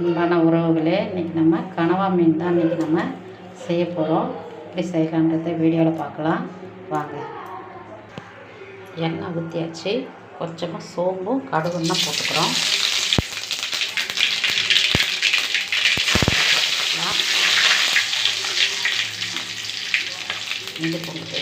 அன்பான உறவுகளே இன்றைக்கி நம்ம கனவா மீன் தான் இன்றைக்கி நம்ம செய்ய போகிறோம் எப்படி செய்யலான்றத வீடியோவில் பார்க்கலாம். வாங்க. எண்ணெய் ஊற்றியாச்சு கொஞ்சமாக சோம்பும் கடுகும் தான் போட்டுக்கிறோம். இஞ்சி பூண்டு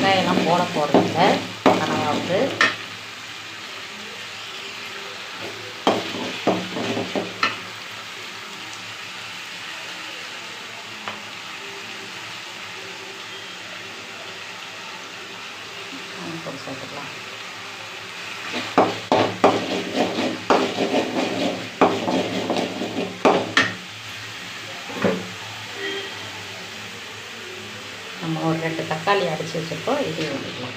வெங்காயம்லாம் போட போகிறதில்ல கனவாவுக்கு கொஞ்சம் சேர்த்துக்கலாம். தக்காளி அரைச்சி வச்சுருக்கோம். இதையும் ஊற்றிக்கலாம்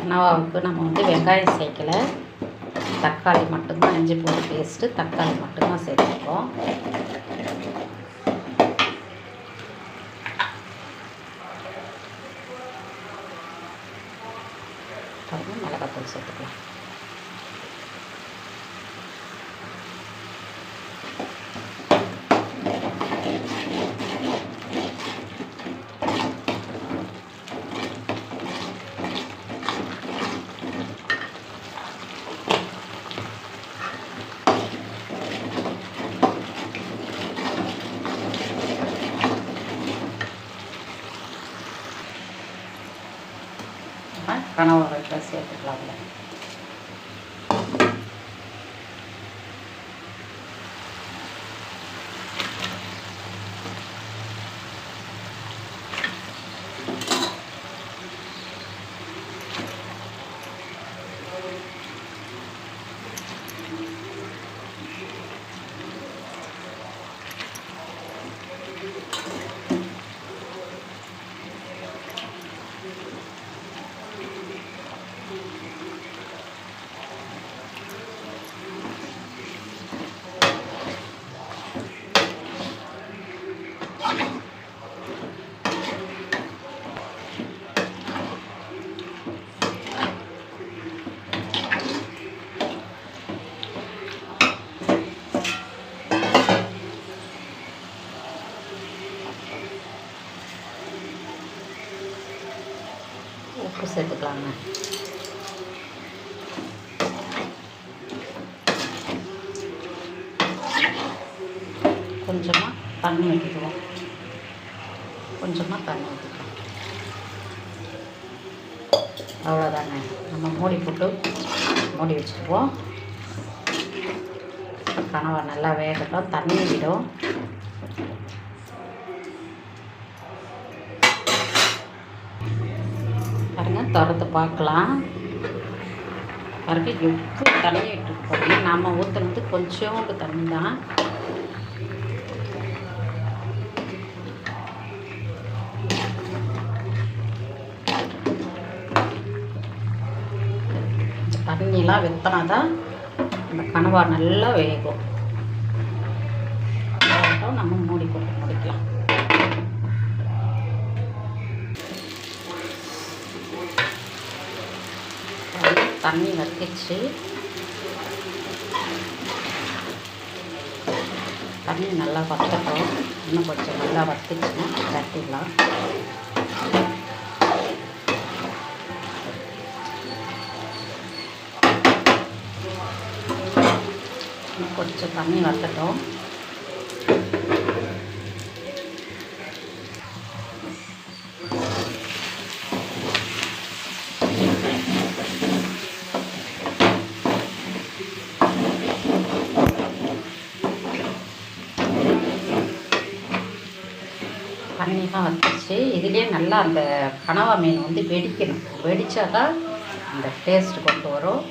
கனவாவுக்கு நம்ம வந்து வெங்காயம் சேர்க்கலை. தக்காளி மட்டும்தான் இஞ்சி பூண்டு பேஸ்ட்டு தக்காளி மட்டும்தான் சேர்த்துருக்கோம் மிளகாத்தூள் சேர்த்துக்கலாம். கனவா வெட்டில் சேர்த்துக்கலாம்ல Kusay pag lang. கொஞ்சமாக தண்ணி ஊற்றிக்குவோம் கொஞ்சமாக தண்ணி ஊற்றிக்குவோம் அவ்வளோதாங்க நம்ம மூடி போட்டு மூடி வச்சுக்குவோம். கனவை நல்லா வேகட்டும் தண்ணி விடும். பாருங்கள் திறந்து பார்க்கலாம். பாருங்கள் எவ்வளோ தண்ணி விட்டுருக்கு நம்ம நாம் ஊற்றுனது கொஞ்சோண்டு தண்ணி தான் தண்ணிலாம் வெத்தினா தான் அந்த கனவா நல்லா வேகும். நம்ம மூடி போட்டு முடிக்கலாம். தண்ணி வத்திச்சு. தண்ணி நல்லா வத்தட்டும். இன்னும் கொஞ்சம் நல்லா வத்திச்சுன்னா தட்டிடலாம். கொஞ்சம் தண்ணி வற்றட்டும் தண்ணிலாம் வந்துச்சு இதுலேயே நல்லா அந்த கனவா மீன் வந்து வெடிக்கணும். வெடித்தா தான் அந்த டேஸ்ட்டு கொண்டு வரும்.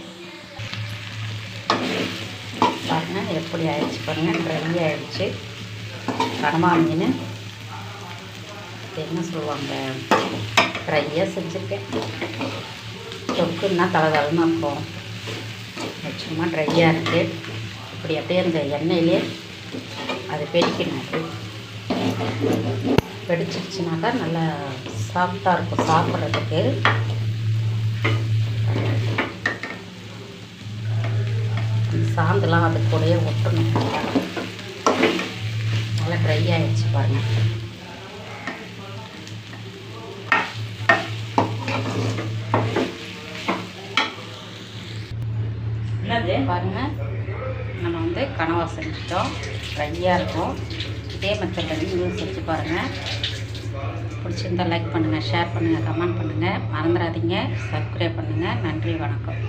பாருங்கள் எப்படி ஆயிடுச்சு பாருங்கள் ட்ரை ஆயிடுச்சு. கனமா மீன் என்ன சொல்லுவாங்க ட்ரையாக செஞ்சுருக்கேன். தொக்குன்னா தலை தலைன்னு இருக்கும் நிச்சயமாக சும்மா ட்ரையாக இருக்குது இப்படி அப்படியே அந்த எண்ணெயிலே அது பெடிக்கணும் அது வெடிச்சிருச்சுனாக்கா நல்லா சாஃப்டாக இருக்கும் சாப்பிட்றதுக்கு. சாந்துலாம் அது கூடயே ஒட்டணும். நல்லா ட்ரை ஆயிடுச்சு பாருங்கள் என்னது? பாருங்க. நம்ம வந்து கனவா செஞ்சுட்டோம். ட்ரையாக இருக்கும். இதே மெத்தடில் நீங்களும் செஞ்சு பாருங்கள் பிடிச்சிருந்தா லைக் பண்ணுங்கள் ஷேர் பண்ணுங்கள் கமெண்ட் பண்ணுங்கள் மறந்துடாதீங்க. சப்ஸ்கிரைப் பண்ணுங்கள் நன்றி வணக்கம்.